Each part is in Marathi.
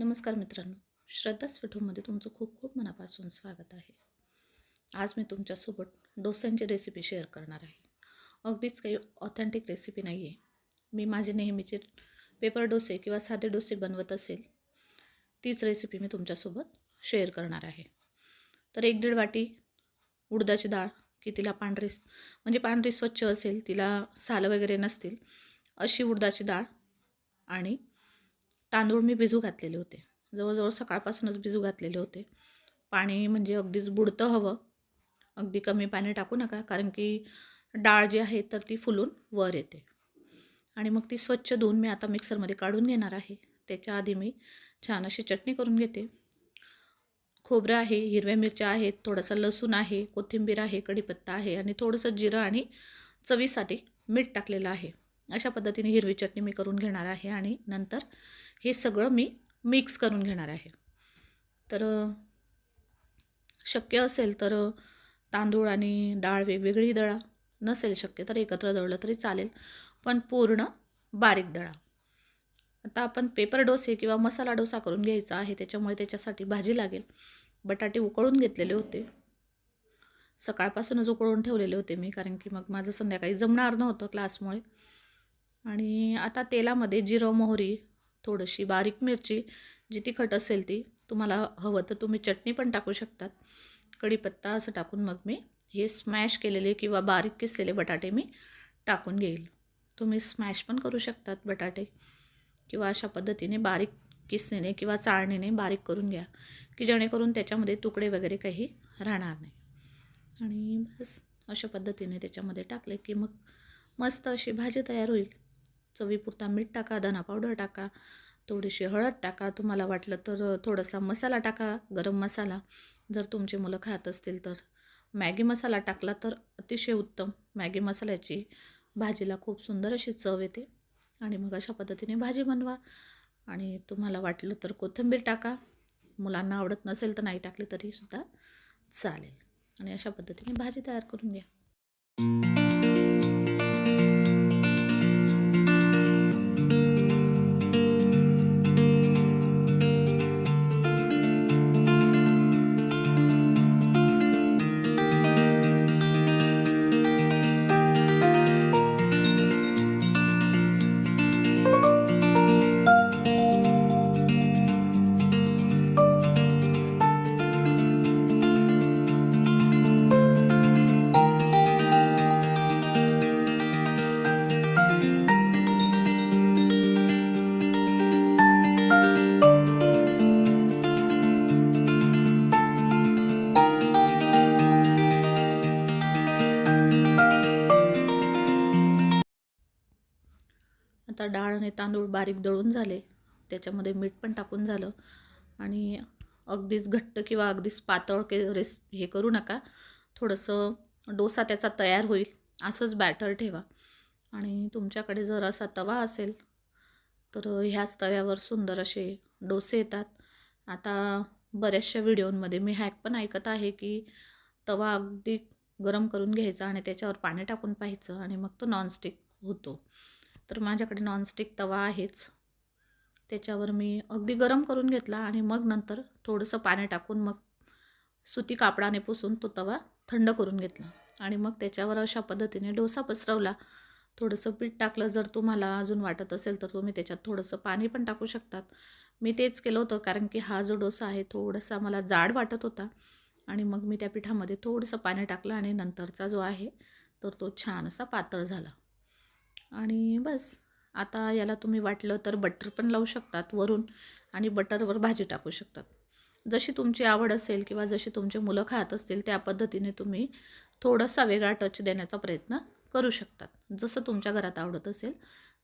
नमस्कार मित्रांनो. श्रद्धा स्वीटमध्ये तुमचं खूप खूप मनापासून स्वागत आहे. आज मी तुमच्यासोबत डोस्यांची रेसिपी शेअर करणार आहे. अगदीच काही ऑथेंटिक रेसिपी नाही आहे मी माझे नेहमीचे पेपर डोसे किंवा साधे डोसे बनवत असेल तीच रेसिपी मी तुमच्यासोबत शेअर करणार आहे. तर एक दीड वाटी उडदाची डाळ की तिला पांढरी म्हणजे पांढरी स्वच्छ असेल तिला साल वगैरे नसतील अशी उडदाची डाळ आणि तांदूळ मी भिजू घातलेले होते. जवळजवळ सकाळपासूनच भिजू घातलेले होते. पाणी म्हणजे अगदीच बुडतं हवं. अगदी कमी पाणी टाकू नका कारण की डाळ जी आहे तर ती फुलून वर येते. आणि मग ती स्वच्छ धुवून मी आता मिक्सरमध्ये काढून घेणार आहे. त्याच्या आधी मी छान अशी चटणी करून घेते. खोबरं आहे हिरव्या मिरच्या आहेत थोडंसं लसूण आहे कोथिंबीर आहे कढीपत्ता आहे आणि थोडंसं जिरं आणि चवीसाठी मीठ टाकलेलं आहे. अशा पद्धतीने हिरवी चटणी मी करून घेणार आहे आणि नंतर हे सगळं मी मिक्स करून घेणार आहे. तर शक्य असेल तर तांदूळ आणि डाळ वेगवेगळी दळा. नसेल शक्य तर एकत्र दळलं तरी चालेल पण पूर्ण बारीक दळा. आता आपण पेपर डोसे किंवा मसाला डोसा करून घ्यायचा आहे त्याच्यामुळे त्याच्यासाठी भाजी लागेल. बटाटे उकळून घेतलेले होते. सकाळपासूनच उकळून ठेवलेले होते मी कारण की मग माझं संध्याकाळी जमणार नव्हतं क्लासमुळे आणि आता तेलामध्ये जिरं मोहरी थोडीशी बारीक मिरची जी तिखट असेल ती तुम्हाला हवं तर तुम्ही चटणी पण टाकू शकतात. कढीपत्ता असं टाकून मग मी हे स्मॅश केलेले किंवा बारीक किसलेले बटाटे मी टाकून घेईल. तुम्ही स्मॅश पण करू शकतात बटाटे किंवा अशा पद्धतीने बारीक किसणीने किंवा चाळणीने बारीक करून घ्या की जेणेकरून त्याच्यामध्ये तुकडे वगैरे काही राहणार नाही. आणि बस अशा पद्धतीने त्याच्यामध्ये टाकले की मग मस्त अशी भाजी तयार होईल. चवीपुरता मीठ टाका धना पावडर टाका थोडीशी हळद टाका. तुम्हाला वाटलं तर थोडासा मसाला टाका गरम मसाला. जर तुमचे मुलं खात असतील तर. मॅगी मसाला टाकला तर अतिशय उत्तम. मॅगी मसाल्याची भाजीला खूप सुंदर अशी चव येते. आणि मग अशा पद्धतीने भाजी बनवा. आणि तुम्हाला वाटलं तर कोथिंबीर टाका. मुलांना आवडत नसेल तर नाही टाकली तरीसुद्धा चालेल. आणि अशा पद्धतीने भाजी तयार करून घ्या. आता डाळ आणि तांदूळ बारीक दळून झाले. त्याच्यामध्ये मीठ पण टाकून झालं. आणि अगदीच घट्ट किंवा अगदीच पातळ के रेस हे करू नका. थोडंसं डोसा त्याचा तयार होईल. असंच बॅटर ठेवा. आणि तुमच्याकडे जर असा तवा असेल तर ह्याच तव्यावर सुंदर असे डोसे येतात. आता बऱ्याचशा व्हिडिओमध्ये मी हॅक पण ऐकत आहे की तवा अगदी गरम करून घ्यायचा आणि त्याच्यावर पाणी टाकून पाहायचं आणि मग तो नॉनस्टिक होतो. तर माझ्याकडे नॉनस्टिक तवा आहेच. त्याच्यावर मी अगदी गरम करून घेतला आणि मग नंतर थोडंसं पाणी टाकून मग सुती कापडाने पुसून तो तवा थंड करून घेतला. आणि मग त्याच्यावर अशा पद्धतीने डोसा पसरवला. थोडंसं पीठ टाकलं जर तुम्हाला अजून वाटत असेल तर तुम्ही त्याच्यात थोडंसं पाणी पण टाकू शकतात. मी तेच केलं होतं कारण की हा जो डोसा आहे थोडासा मला जाड वाटत होता. आणि मग मी त्या पिठामध्ये थोडंसं पाणी टाकलं आणि नंतरचा जो आहे तर तो छान असा पातळ झाला. आणि बस. आता याला तुम्ही वाटलं तर बटर पण लावू शकतात वरून आणि बटरवर भाजी टाकू शकतात. जशी तुमची आवड असेल किंवा जशी तुमचे मुलं खात असतील त्या पद्धतीने तुम्ही थोडासा वेगळा टच देण्याचा प्रयत्न करू शकतात. जसं तुमच्या घरात आवडत असेल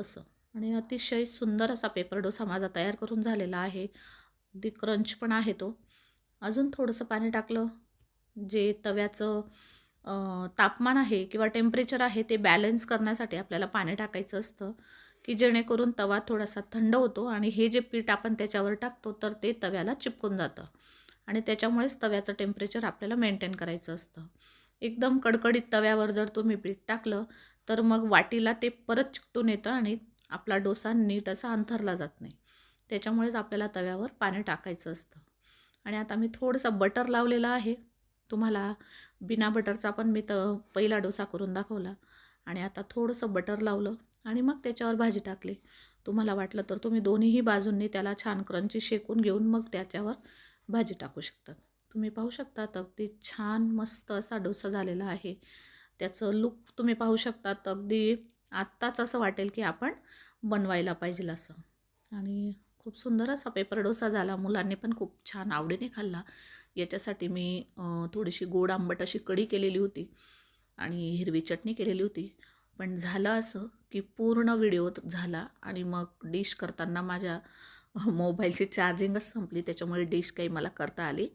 तसं. आणि अतिशय सुंदर असा पेपर डोसा माझा तयार करून झालेला आहे. अगदी क्रंच पण आहे तो. अजून थोडंसं पाणी टाकलं. जे तव्याचं तापमान आहे किंवा टेम्परेचर आहे ते बॅलन्स करण्यासाठी आपल्याला पाणी टाकायचं असतं की जेणेकरून तवा थोडासा थंड होतो आणि हे जे पीठ आपण त्याच्यावर टाकतो तर ते तव्याला चिपकून जातं. आणि त्याच्यामुळेच तव्याचं टेम्परेचर आपल्याला मेंटेन करायचं असतं. एकदम कडकडीत तव्यावर जर तुम्ही पीठ टाकलं तर मग वाटीला ते परत चिकटून येतं आणि आपला डोसा नीट असा अंथरला जात नाही. त्याच्यामुळेच आपल्याला तव्यावर पाणी टाकायचं असतं. आणि आता मी थोडंसं बटर लावलेलं आहे. तुम्हाला बिना बटरचा पण मी तर पहिला डोसा करून दाखवला. आणि आता थोडंसं बटर लावलं आणि मग त्याच्यावर भाजी टाकली. तुम्हाला वाटलं तर तुम्ही दोन्हीही बाजूंनी त्याला छान क्रंची शेकून घेऊन मग त्याच्यावर भाजी टाकू शकतात तुम्ही पाहू शकता अगदी छान मस्त असा डोसा झालेला आहे. त्याचं लुक तुम्ही पाहू शकतात अगदी आत्ताच असं वाटेल की आपण बनवायला पाहिजे असं. आणि खूप सुंदर असा पेपर डोसा झाला. मुलांनी पण खूप छान आवडीने खाल्ला. याच्यासाठी मी थोडीशी गोड आंबट अशी कढी केलेली होती आणि हिरवी चटणी केलेली होती. पण झालं असं की पूर्ण व्हिडिओ झाला आणि मग डिश करताना माझ्या मोबाईलची चार्जिंगच संपली. त्याच्यामुळे डिश काही मला करता आली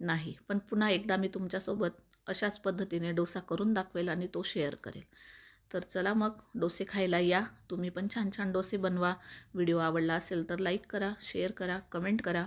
नाही. पण पुन्हा एकदा मी तुमच्यासोबत अशाच पद्धतीने डोसा करून दाखवेल आणि तो शेअर करेल. तर चला मग डोसे खायला या. तुम्ही पण छान छान डोसे बनवा. व्हिडिओ आवडला असेल तर लाईक करा शेअर करा कमेंट करा.